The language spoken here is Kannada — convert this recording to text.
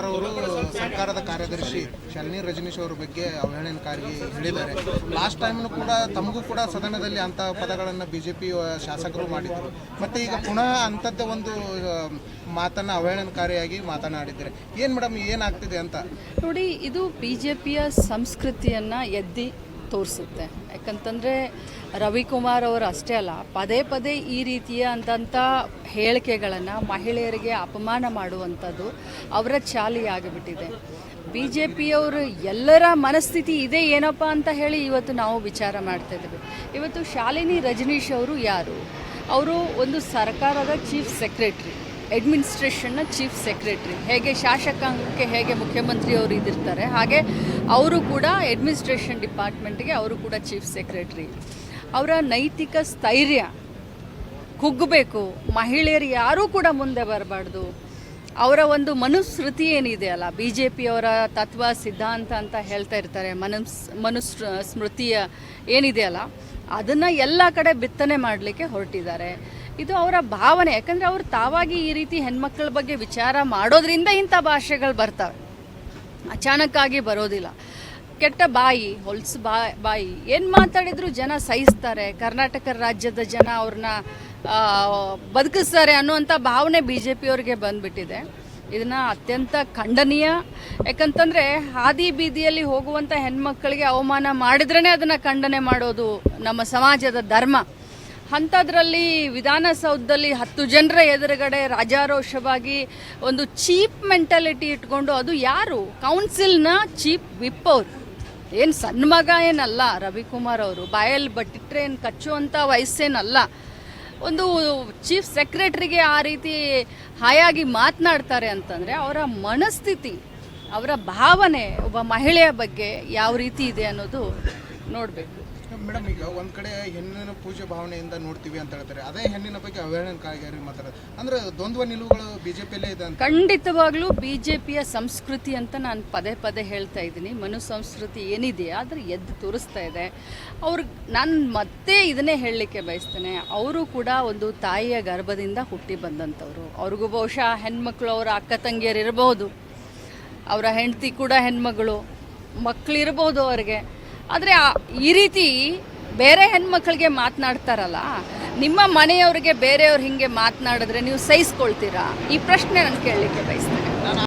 ಅವರು ಸರ್ಕಾರದ ಕಾರ್ಯದರ್ಶಿ ಶಾಲಿನಿ ರಜನೀಶ್ ಅವರ ಬಗ್ಗೆ ಅವಹೇಳನಕಾರಿ ಹೇಳಿದ್ದಾರೆ. ಲಾಸ್ಟ್ ಟೈಮ್ನು ಕೂಡ ತಮಗೂ ಕೂಡ ಸದನದಲ್ಲಿ ಅಂತ ಪದಗಳನ್ನು ಬಿಜೆಪಿ ಶಾಸಕರು ಮಾಡಿದ್ರು. ಮತ್ತೆ ಈಗ ಪುನಃ ಅಂಥದ್ದು ಒಂದು ಮಾತನ್ನ ಅವಹೇಳನಕಾರಿಯಾಗಿ ಮಾತನಾಡಿದ್ದಾರೆ. ಏನು ಮೇಡಮ್, ಏನಾಗ್ತಿದೆ ಅಂತ? ನೋಡಿ, ಇದು ಬಿ ಜೆ ಪಿಯ ಸಂಸ್ಕೃತಿಯನ್ನು ಎದ್ದಿ ತೋರಿಸುತ್ತೆ. ಯಾಕಂತಂದರೆ ರವಿಕುಮಾರ್ ಅವರು ಅಷ್ಟೇ ಅಲ್ಲ, ಪದೇ ಪದೇ ಈ ರೀತಿಯ ಅಂತಂಥ ಹೇಳಿಕೆಗಳನ್ನು ಮಹಿಳೆಯರಿಗೆ ಅಪಮಾನ ಮಾಡುವಂಥದ್ದು ಅವರ ಚಾಲಿಯಾಗಿಬಿಟ್ಟಿದೆ. ಬಿ ಜೆ ಪಿಯವರು ಎಲ್ಲರ ಮನಸ್ಥಿತಿ ಇದೆ ಏನಪ್ಪ ಅಂತ ಹೇಳಿ ಇವತ್ತು ನಾವು ವಿಚಾರ ಮಾಡ್ತಾ ಇದ್ದೀವಿ ಇವತ್ತು ಶಾಲಿನಿ ರಜನೀಶ್ ಅವರು ಯಾರು? ಅವರು ಒಂದು ಸರ್ಕಾರದ ಚೀಫ್ ಸೆಕ್ರೆಟ್ರಿ ಅಡ್ಮಿನಿಸ್ಟ್ರೇಷನ್ನ ಚೀಫ್ ಸೆಕ್ರೆಟ್ರಿ ಹೇಗೆ ಶಾಸಕಾಂಗಕ್ಕೆ ಹೇಗೆ ಮುಖ್ಯಮಂತ್ರಿಯವರು ಇದಿರ್ತಾರೆ, ಹಾಗೆ ಅವರು ಕೂಡ ಅಡ್ಮಿನಿಸ್ಟ್ರೇಷನ್ ಡಿಪಾರ್ಟ್ಮೆಂಟ್ಗೆ ಅವರು ಕೂಡ ಚೀಫ್ ಸೆಕ್ರೆಟ್ರಿ ಅವರ ನೈತಿಕ ಸ್ಥೈರ್ಯ ಕುಗ್ಗಬೇಕು ಮಹಿಳೆಯರು ಯಾರೂ ಕೂಡ ಮುಂದೆ ಬರಬಾರ್ದು. ಅವರ ಒಂದು ಮನುಸ್ಮೃತಿ ಏನಿದೆ ಅಲ್ಲ ಬಿ ಜೆ ಪಿಯವರ ತತ್ವ, ಸಿದ್ಧಾಂತ ಅಂತ ಹೇಳ್ತಾ ಇರ್ತಾರೆ, ಮನುಸ್ ಮನುಸ್ ಸ್ಮೃತಿಯ ಏನಿದೆಯಲ್ಲ ಅದನ್ನು ಎಲ್ಲ ಕಡೆ ಬಿತ್ತನೆ ಮಾಡಲಿಕ್ಕೆ ಹೊರಟಿದ್ದಾರೆ. ಇದು ಅವರ ಭಾವನೆ. ಯಾಕಂದರೆ ಅವರು ತಾವಾಗಿ ಈ ರೀತಿ ಹೆಣ್ಮಕ್ಳ ಬಗ್ಗೆ ವಿಚಾರ ಮಾಡೋದ್ರಿಂದ ಇಂಥ ಭಾಷೆಗಳು ಬರ್ತವೆ. ಅಚಾನಕ್ಕಾಗಿ ಬರೋದಿಲ್ಲ. ಕೆಟ್ಟ ಬಾಯಿ, ಹೊಲ್ಸು ಬಾ, ಬಾಯಿ. ಏನು ಮಾತಾಡಿದ್ರು ಜನ ಸಹಿಸ್ತಾರೆ. ಕರ್ನಾಟಕ ರಾಜ್ಯದ ಜನ ಅವ್ರನ್ನ ಬದುಕಿಸ್ತಾರೆ ಅನ್ನುವಂಥ ಭಾವನೆ ಬಿ ಜೆ ಪಿಯವ್ರಿಗೆ ಬಂದ್ಬಿಟ್ಟಿದೆ. ಇದನ್ನು ಅತ್ಯಂತ ಖಂಡನೀಯ. ಯಾಕಂತಂದರೆ ಹಾದಿ ಬೀದಿಯಲ್ಲಿ ಹೋಗುವಂಥ ಹೆಣ್ಮಕ್ಳಿಗೆ ಅವಮಾನ ಮಾಡಿದ್ರೇ ಅದನ್ನು ಖಂಡನೆ ಮಾಡೋದು ನಮ್ಮ ಸಮಾಜದ ಧರ್ಮ. ಅಂಥದ್ರಲ್ಲಿ ವಿಧಾನಸೌಧದಲ್ಲಿ ಹತ್ತು ಜನರ ಎದುರುಗಡೆ ರಾಜಾರೋಷವಾಗಿ ಒಂದು ಚೀಪ್ ಮೆಂಟಾಲಿಟಿ ಇಟ್ಕೊಂಡು ಅದು ಯಾರು? ಕೌನ್ಸಿಲ್ನ ಚೀಪ್ ವಿಪ್ ಅವರು. ಏನು ಸಣ್ಣ ಮಗ ಏನಲ್ಲ, ರವಿಕುಮಾರ್ ಅವರು. ಬಾಯಲ್ಲಿ ಬಟ್ಟಿಟ್ರೆ ಏನು ಕಚ್ಚುವಂಥ ವಯಸ್ಸೇನಲ್ಲ. ಒಂದು ಚೀಫ್ ಸೆಕ್ರೆಟ್ರಿಗೆ ಆ ರೀತಿ ಹಾಯಾಗಿ ಮಾತನಾಡ್ತಾರೆ ಅಂತಂದರೆ ಅವರ ಮನಸ್ಥಿತಿ, ಅವರ ಭಾವನೆ ಒಬ್ಬ ಮಹಿಳೆಯ ಬಗ್ಗೆ ಯಾವ ರೀತಿ ಇದೆ ಅನ್ನೋದು ನೋಡಬೇಕು. ಮೇಡಮ್ ಈಗ ಒಂದ್ ಕಡೆ ಹೆಣ್ಣಿನ ಪೂಜೆ ಭಾವನೆಯಿಂದ ನೋಡ್ತೀವಿ ಅಂತ ಹೇಳ್ತಾರೆ. ಅದೇ ಹೆಣ್ಣಿನ ಬಗ್ಗೆ ಅವಹೇಳನಕಾರಿ ಮಾತಾಡೋದು ಅಂದ್ರೆ ದ್ವಂದ್ವ ನಿಲುವುಗಳು ಬಿಜೆಪಿಯಲ್ಲೇ ಇದೆ ಅಂತ. ಖಂಡಿತವಾಗ್ಲೂ ಬಿಜೆಪಿಯ ಸಂಸ್ಕೃತಿ ಅಂತ ನಾನು ಪದೇ ಪದೇ ಹೇಳ್ತಾ ಇದ್ದೀನಿ. ಮನು ಸಂಸ್ಕೃತಿ ಏನಿದೆ ಆದರೆ ಎದ್ದು ತೋರಿಸ್ತಾ ಇದೆ. ಅವ್ರು, ನಾನು ಮತ್ತೆ ಇದನ್ನೇ ಹೇಳಲಿಕ್ಕೆ ಬಯಸ್ತೇನೆ. ಅವರು ಕೂಡ ಒಂದು ತಾಯಿಯ ಗರ್ಭದಿಂದ ಹುಟ್ಟಿ ಬಂದಂಥವ್ರು. ಅವ್ರಿಗೂ ಬಹುಶಃ ಹೆಣ್ಮಕ್ಳು ಅವರ ಅಕ್ಕ ತಂಗಿಯರು ಇರಬಹುದು ಅವರ ಹೆಂಡತಿ ಕೂಡ ಹೆಣ್ಮಗಳು. ಮಕ್ಕಳಿರ್ಬೋದು ಅವ್ರಿಗೆ. ಆದರೆ ಈ ರೀತಿ ಬೇರೆ ಹೆಣ್ಮಕ್ಳಿಗೆ ಮಾತನಾಡ್ತಾರಲ್ಲ, ನಿಮ್ಮ ಮನೆಯವರಿಗೆ ಬೇರೆಯವ್ರು ಹಿಂಗೆ ಮಾತನಾಡಿದ್ರೆ ನೀವು ಸಹಿಸ್ಕೊಳ್ತೀರಾ? ಈ ಪ್ರಶ್ನೆ ನಾನು ಕೇಳಲಿಕ್ಕೆ ಬಯಸ್ತೇನೆ.